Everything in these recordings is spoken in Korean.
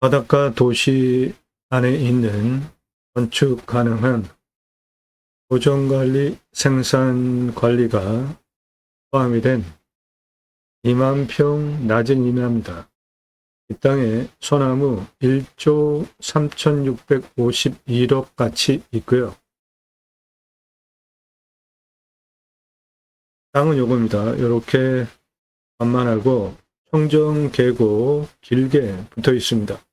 바닷가 도시 안에 있는 건축 가능한 보존관리, 생산관리가 포함이 된 2만 평 낮은 임야입니다. 이 땅에 소나무 1조 3,651억 가치 있고요. 땅은 요겁니다. 이렇게 만만하고 청정 계곡 길게 붙어 있습니다.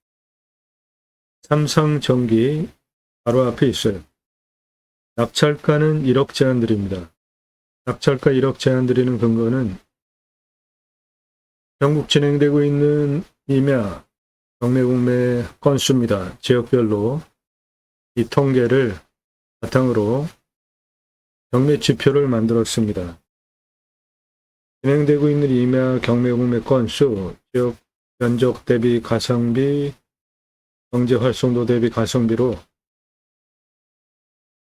삼성전기 바로 앞에 있어요. 낙찰가는 1억 제한 드립니다. 낙찰가 1억 제한 드리는 근거는 전국 진행되고 있는 임야 경매 공매 건수입니다. 지역별로 이 통계를 바탕으로 경매 지표를 만들었습니다. 진행되고 있는 임야 경매 공매 건수, 지역 면적 대비 가성비, 경제 활성도 대비 가성비로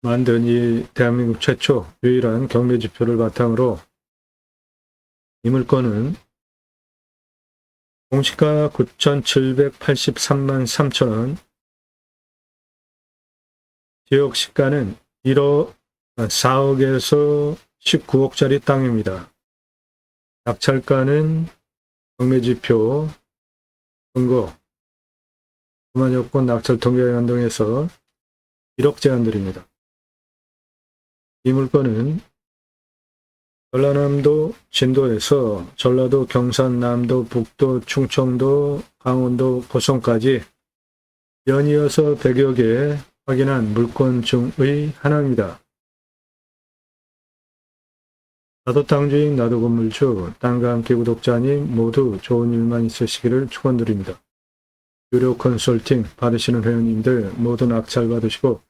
만든 이 대한민국 최초 유일한 경매 지표를 바탕으로 이 물건은 공시가 9,783만 3천원, 지역 시가는 1억, 4억에서 19억짜리 땅입니다. 낙찰가는 경매지표, 근거, 그만 여건 낙찰 통계와 연동해서 1억 제한드립니다. 이 물건은 전라남도 진도에서 전라도 경산남도 북도 충청도 강원도 고성까지 연이어서 100여 개 확인한 물건 중의 하나입니다. 나도 땅주인 나도 건물주 땅과 함께 구독자님 모두 좋은 일만 있으시기를 축원드립니다. 유료 컨설팅 받으시는 회원님들 모두 낙찰 받으시고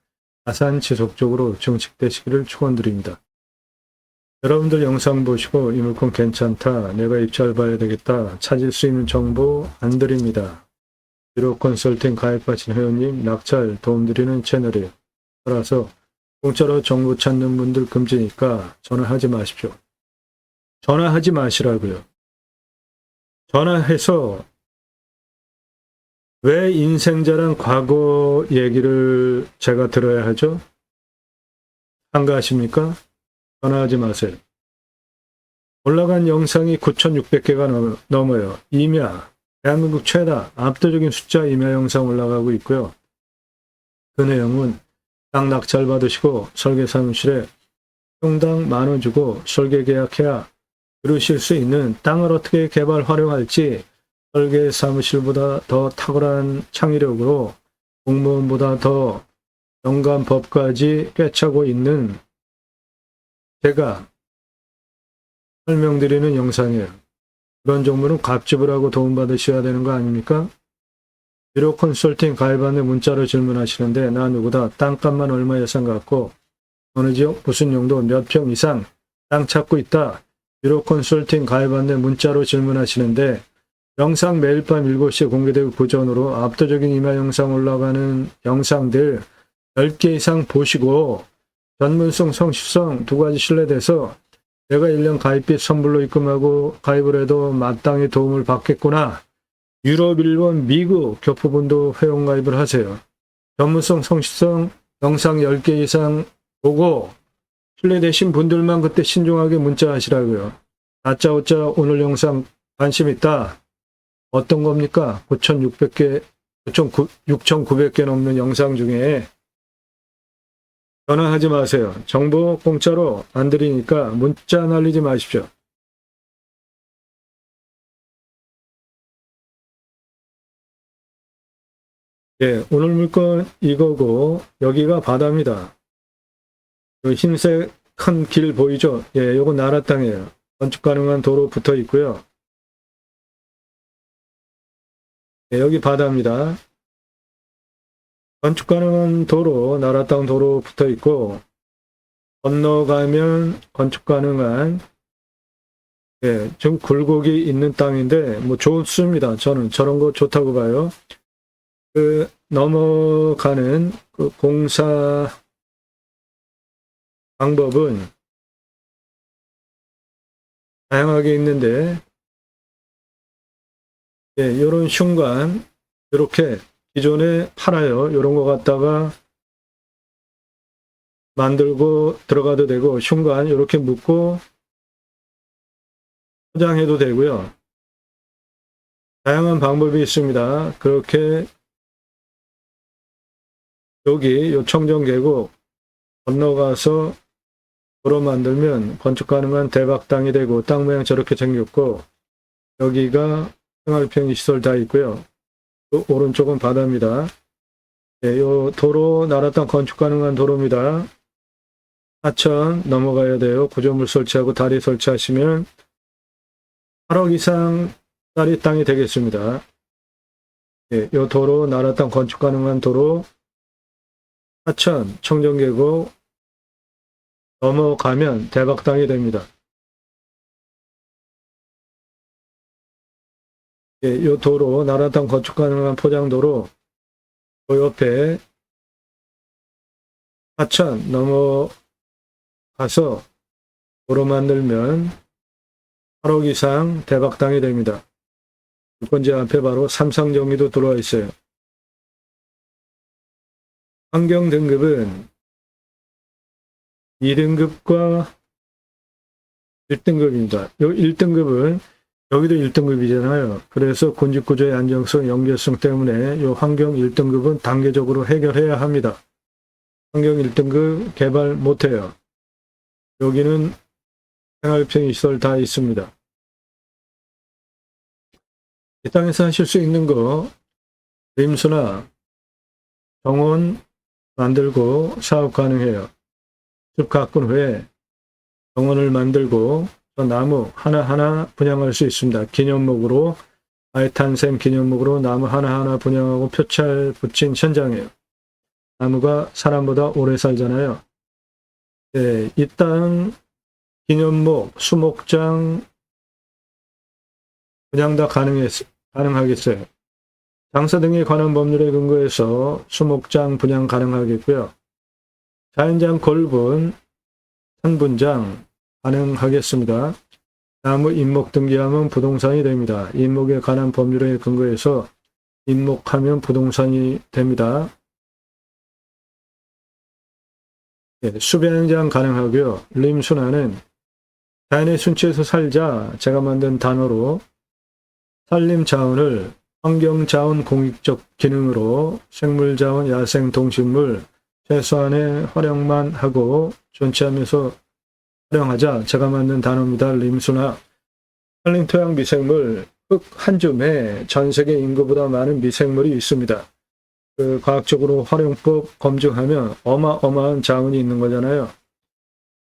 가산 지속적으로 증식되시기를 축원드립니다. 여러분들 영상 보시고 이 물건 괜찮다, 내가 입찰 봐야 되겠다, 찾을 수 있는 정보 안 드립니다. 유료 컨설팅 가입하신 회원님 낙찰 도움드리는 채널이에요. 따라서 공짜로 정보 찾는 분들 금지니까 전화하지 마십시오. 전화하지 마시라고요. 전화해서 왜 인생자랑 과거 얘기를 제가 들어야 하죠? 한가하십니까? 전화하지 마세요. 올라간 영상이 9,600개가 넘어요. 임야, 대한민국 최다 압도적인 숫자 임야 영상 올라가고 있고요. 그 내용은 땅 낙찰 받으시고 설계 사무실에 평당 만 원 주고 설계 계약해야 들으실 수 있는 땅을 어떻게 개발 활용할지 설계 사무실보다 더 탁월한 창의력으로 공무원보다 더 연간 법까지 꿰차고 있는 제가 설명드리는 영상이에요. 그런 정보는 값집을 하고 도움받으셔야 되는 거 아닙니까? 유료 컨설팅 가입안에 문자로 질문하시는데 나 누구다 땅값만 얼마 예상 갖고 어느 지역 무슨 용도 몇 평 이상 땅 찾고 있다. 유료 컨설팅 가입안에 문자로 질문하시는데 영상 매일 밤 7시에 공개되고 그 전으로 압도적인 임야 영상 올라가는 영상들 10개 이상 보시고 전문성, 성실성 두 가지 신뢰돼서 내가 1년 가입비 선불로 입금하고 가입을 해도 마땅히 도움을 받겠구나. 유럽, 일본, 미국 교포분도 회원가입을 하세요. 전문성, 성실성 영상 10개 이상 보고 신뢰되신 분들만 그때 신중하게 문자하시라고요. 아짜오짜 오늘 영상 관심 있다. 어떤 겁니까? 9,600개, 6,900개 넘는 영상 중에 전화하지 마세요. 정보 공짜로 안 드리니까 문자 날리지 마십시오. 예, 오늘 물건 이거고 여기가 바다입니다. 요 흰색 큰 길 보이죠? 예, 요거 나라 땅이에요. 건축 가능한 도로 붙어 있고요. 예, 여기 바다입니다. 건축 가능한 도로, 나라 땅 도로 붙어 있고, 건너가면 건축 가능한, 예, 좀 굴곡이 있는 땅인데, 뭐 좋습니다. 저는 저런 거 좋다고 봐요. 그, 넘어가는 그 공사 방법은 다양하게 있는데, 예, 요런 흉관, 이렇게 기존에 팔아요. 이런 거 갖다가 만들고 들어가도 되고 흉관 이렇게 묶고 포장해도 되고요. 다양한 방법이 있습니다. 그렇게 여기 요 청정 계곡 건너가서 도로 만들면 건축 가능한 대박 땅이 되고 땅 모양 저렇게 생겼고 여기가 생활평 시설 다 있고요. 또 오른쪽은 바다입니다. 네, 요 도로 땅 건축 가능한 도로입니다. 하천 넘어가야 돼요. 구조물 설치하고 다리 설치하시면 8억 이상 짜리 땅이 되겠습니다. 예, 요 도로 땅 건축 가능한 도로 하천 청정계곡 넘어가면 대박 땅이 됩니다. 예, 요 도로 나라 땅 건축 가능한 포장도로 그 옆에 하천 넘어가서 도로 만들면 8억 이상 대박 땅이 됩니다. 유권지 앞에 바로 삼성정리도 들어와 있어요. 환경 등급은 2등급과 1등급입니다. 요 1등급은 여기도 1등급이잖아요. 그래서 군집구조의 안정성, 연결성 때문에 요 환경 1등급은 단계적으로 해결해야 합니다. 환경 1등급 개발 못해요. 여기는 생활평 시설 다 있습니다. 이 땅에서 하실 수 있는 거 림수나 정원 만들고 사업 가능해요. 숲 가꾼 후에 정원을 만들고 저 나무 하나하나 분양할 수 있습니다. 기념목으로 탄생 기념목으로 나무 하나하나 분양하고 표찰 붙인 현장이에요. 나무가 사람보다 오래 살잖아요. 네, 이 땅 기념목, 수목장 분양 다 가능했, 가능하겠어요. 장사 등에 관한 법률에 근거해서 수목장 분양 가능하겠고요. 자연장 골분, 산분장 가능하겠습니다. 나무 임목 등기하면 부동산이 됩니다. 임목에 관한 법률에 근거해서 임목하면 부동산이 됩니다. 네, 수배양장 가능하고요. 림순화는 자연의 순치에서 살자 제가 만든 단어로 산림 자원을 환경 자원 공익적 기능으로 생물 자원, 야생 동식물 최소한의 활용만 하고 존치하면서 활용하자 제가 만든 단어입니다. 림수나 산림 토양 미생물 흙 한 줌에 전 세계 인구보다 많은 미생물이 있습니다. 그 과학적으로 활용법 검증하면 어마어마한 자원이 있는 거잖아요.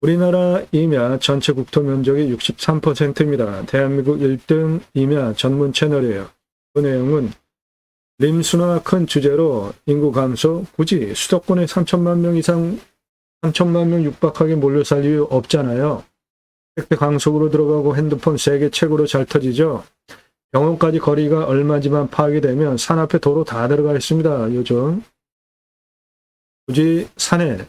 우리나라 임야 전체 국토 면적의 63%입니다. 대한민국 1등 임야 전문 채널이에요. 그 내용은 림수나 큰 주제로 인구 감소, 굳이 수도권에 3천만 명 이상, 3천만 명 육박하게 몰려 살 이유 없잖아요. 택배 강속으로 들어가고 핸드폰 세계 최고로 잘 터지죠. 병원까지 거리가 얼마지만 파악이 되면 산 앞에 도로 다 들어가 있습니다. 요즘. 굳이 산에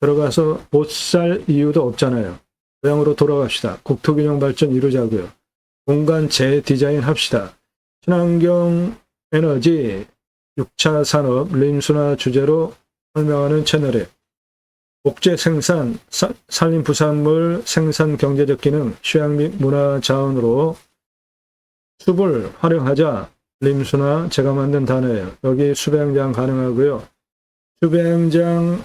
들어가서 못 살 이유도 없잖아요. 고향으로 돌아갑시다. 국토균형 발전 이루자고요. 공간 재디자인 합시다. 친환경 에너지, 6차 산업, 림수나 주제로 설명하는 채널에 목재 생산, 사- 산림 부산물 생산 경제적 기능, 휴양 및 문화 자원으로 숲을 활용하자 림수나 제가 만든 단어예요. 여기 수배양장 가능하고요. 수배양장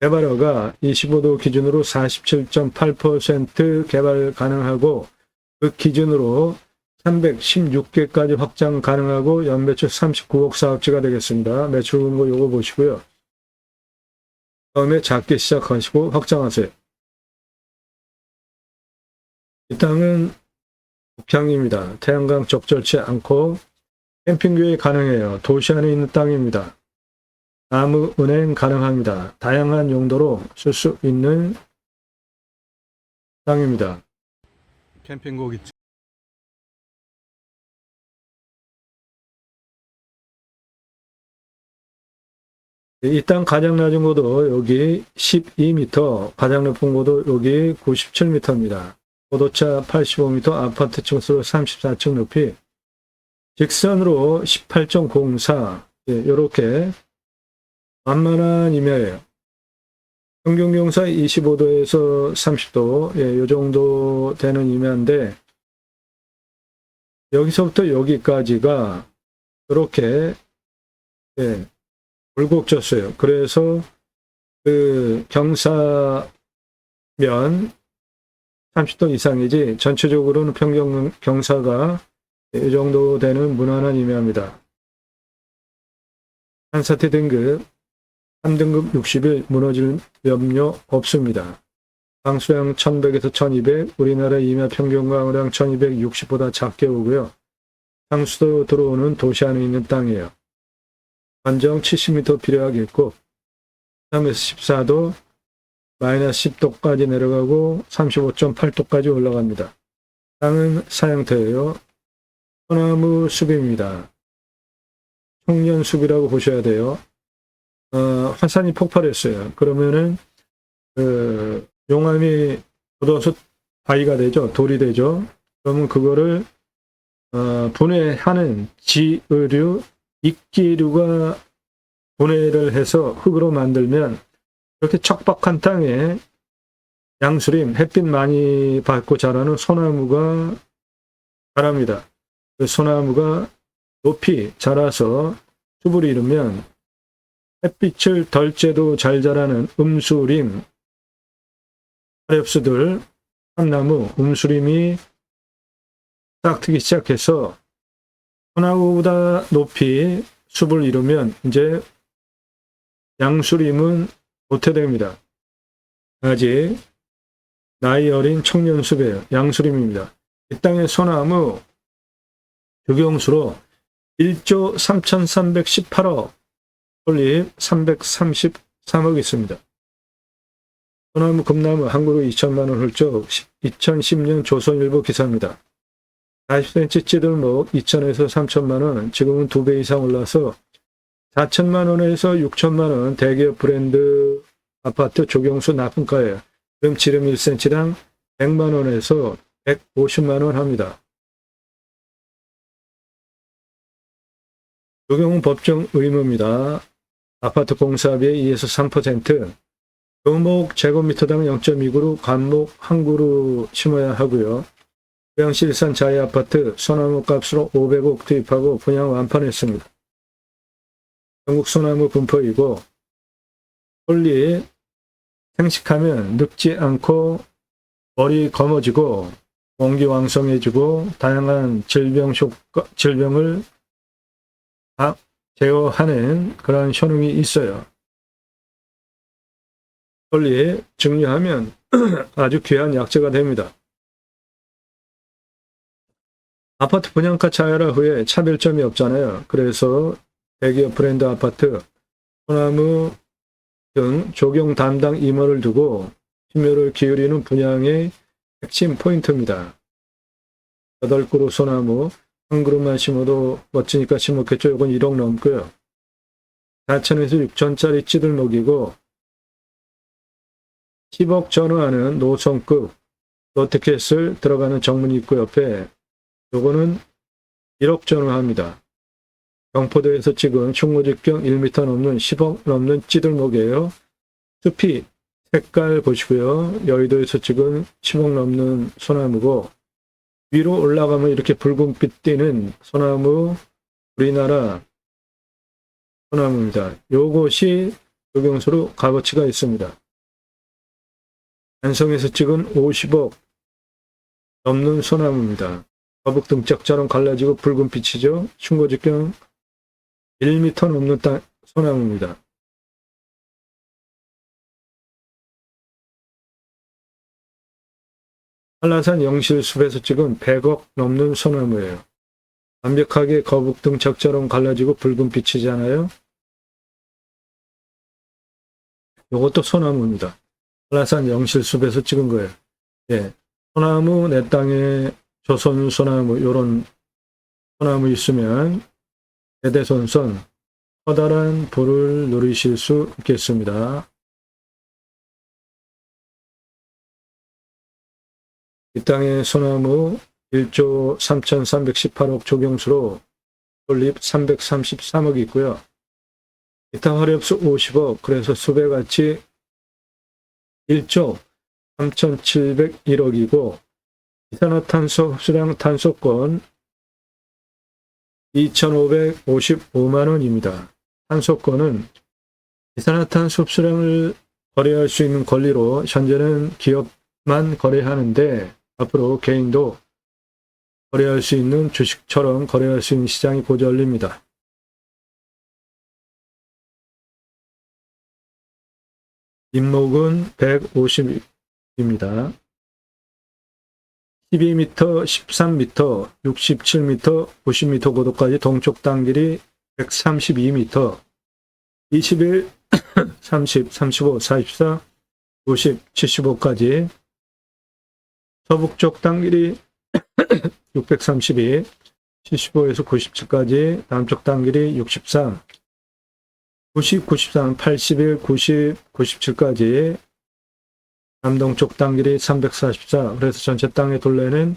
개발허가 25도 기준으로 47.8% 개발 가능하고 그 기준으로 316개까지 확장 가능하고 연매출 39억 사업지가 되겠습니다. 매출 공고 요거 보시고요. 다음에 작게 시작하시고 확장하세요. 이 땅은 북향입니다. 태양광 적절치 않고 캠핑 교회 가능해요. 도시 안에 있는 땅입니다. 나무 은행 가능합니다. 다양한 용도로 쓸 수 있는 땅입니다. 캠핑곡 있죠. 이땅 가장 낮은 고도 여기 12m, 가장 높은 고도 여기 97m입니다. 고도차 85m, 아파트 층 수로 34층 높이 직선으로 18.04 예, 이렇게 만만한 임야예요. 평균 경사 25도에서 30도 예, 이 정도 되는 임야인데 여기서부터 여기까지가 이렇게 예, 굴곡졌어요. 그래서 그 경사면 30도 이상이지 전체적으로는 평균 경사가 이 정도 되는 무난한 임야입니다. 한사태 등급 3등급 60일 무너질 염려 없습니다. 강수량 1100에서 1200, 우리나라 임야 평균 강우량 1260보다 작게 오고요. 상수도 들어오는 도시 안에 있는 땅이에요. 관정 70m 필요하겠고 3에서 14도, 마이너스 10도까지 내려가고 35.8도까지 올라갑니다. 땅은 사양터예요. 소나무 숲입니다. 청년 숲이라고 보셔야 돼요. 어, 화산이 폭발했어요. 그러면은 그 용암이 묻어서 바위가 되죠. 돌이 되죠. 그러면 그거를 어, 분해하는 지의류, 익기류가 분해를 해서 흙으로 만들면 이렇게 척박한 땅에 양수림, 햇빛 많이 받고 자라는 소나무가 자랍니다. 그 소나무가 높이 자라서 숲을 이루면 햇빛을 덜 쬐도 잘 자라는 음수림, 화렵수들, 참나무, 음수림이 딱 트기 시작해서 소나무보다 높이 숲을 이루면 이제 양수림은 도태됩니다. 아직 나이 어린 청년 숲이에요. 양수림입니다. 이 땅의 소나무 주경수로 1조 3,318억 솔잎 333억 있습니다. 소나무 금나무 한 그루 2천만 원 훌쩍 2010년 조선일보 기사입니다. 40cm 찌들목 2천에서 3천만 원 지금은 두 배 이상 올라서 4천만 원에서 6천만 원 대기업 브랜드 아파트 조경수 납품가에 지름 지름 1cm당 100만 원에서 150만 원 합니다. 적용 법정 의무입니다. 아파트 공사비의 2에서 3%, 교목 제곱미터당 0.2그루, 관목 한 그루 심어야 하고요. 고양시 일산 자이 아파트 소나무 값으로 500억 투입하고 분양 완판했습니다. 전국 소나무 분포이고 빨리 생식하면 늙지 않고 머리 검어지고 공기 왕성해지고 다양한 질병 효과, 질병을 다 제어하는 그런 효능이 있어요. 빨리 증류하면 아주 귀한 약재가 됩니다. 아파트 분양가 차이라 후에 차별점이 없잖아요. 그래서 대기업 브랜드 아파트, 소나무 등 조경 담당 임원을 두고 심혈을 기울이는 분양의 핵심 포인트입니다. 8그루 소나무, 한 그루만 심어도 멋지니까 심었겠죠. 이건 1억 넘고요. 4천에서 6천짜리 찌들목이고 10억 전후하는 노성급 롯데캐슬 들어가는 정문 입구 옆에 요거는 1억 전후합니다. 경포도에서 찍은 충무 직경 1m 넘는 10억 넘는 찌들목이에요. 숲이 색깔 보시고요. 여의도에서 찍은 10억 넘는 소나무고 위로 올라가면 이렇게 붉은빛 띠는 소나무 우리나라 소나무입니다. 요것이 조경수로 값어치가 있습니다. 안성에서 찍은 50억 넘는 소나무입니다. 거북 등짝처럼 갈라지고 붉은 빛이죠. 충고직경 1m 넘는 땅, 소나무입니다. 한라산 영실숲에서 찍은 100억 넘는 소나무예요. 완벽하게 거북 등짝처럼 갈라지고 붉은 빛이잖아요. 이것도 소나무입니다. 한라산 영실숲에서 찍은 거예요. 예. 소나무 내 땅에 조선 소나무 요런 소나무 있으면 대대손손 커다란 부를 누리실 수 있겠습니다. 이 땅의 소나무 1조 3,318억 조경수로 건립 333억 있고요. 기타 화력수 50억, 그래서 수배가치 1조 3,701억이고, 이산화탄소 흡수량 탄소권 2,555만 원입니다. 탄소권은 이산화탄소 흡수량을 거래할 수 있는 권리로 현재는 기업만 거래하는데 앞으로 개인도 거래할 수 있는 주식처럼 거래할 수 있는 시장이 곧 열립니다. 임목은 150입니다. 12m, 13m, 67m, 90m 고도까지 동쪽 단길이 132m, 21, 30, 35, 44, 50, 75까지. 서북쪽 단길이 632, 75에서 97까지. 남쪽 단길이 63, 90, 93, 81, 90, 97까지 남동쪽 단길이 344. 그래서 전체 땅의 둘레는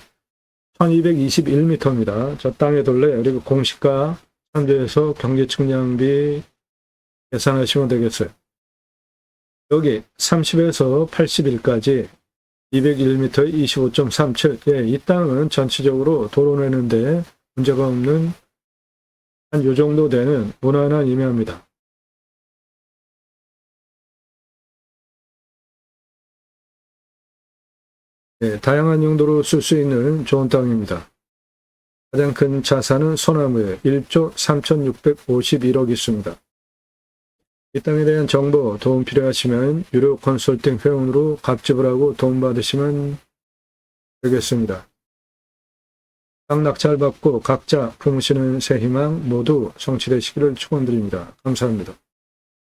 1221m입니다. 저 땅의 둘레 그리고 공시가 참조해서 경제 측량비 계산하시면 되겠어요. 여기 30에서 81까지 201m 25.37. 예, 이 땅은 전체적으로 도로 내는데 문제가 없는 한 요 정도 되는 무난한 임야입니다. 네, 다양한 용도로 쓸 수 있는 좋은 땅입니다. 가장 큰 자산은 소나무에 1조 3,651억 있습니다. 이 땅에 대한 정보, 도움 필요하시면 유료 컨설팅 회원으로 갑집을 하고 도움 받으시면 되겠습니다. 땅 낙찰 받고 각자 품으시는 새 희망 모두 성취되시기를 축원드립니다. 감사합니다.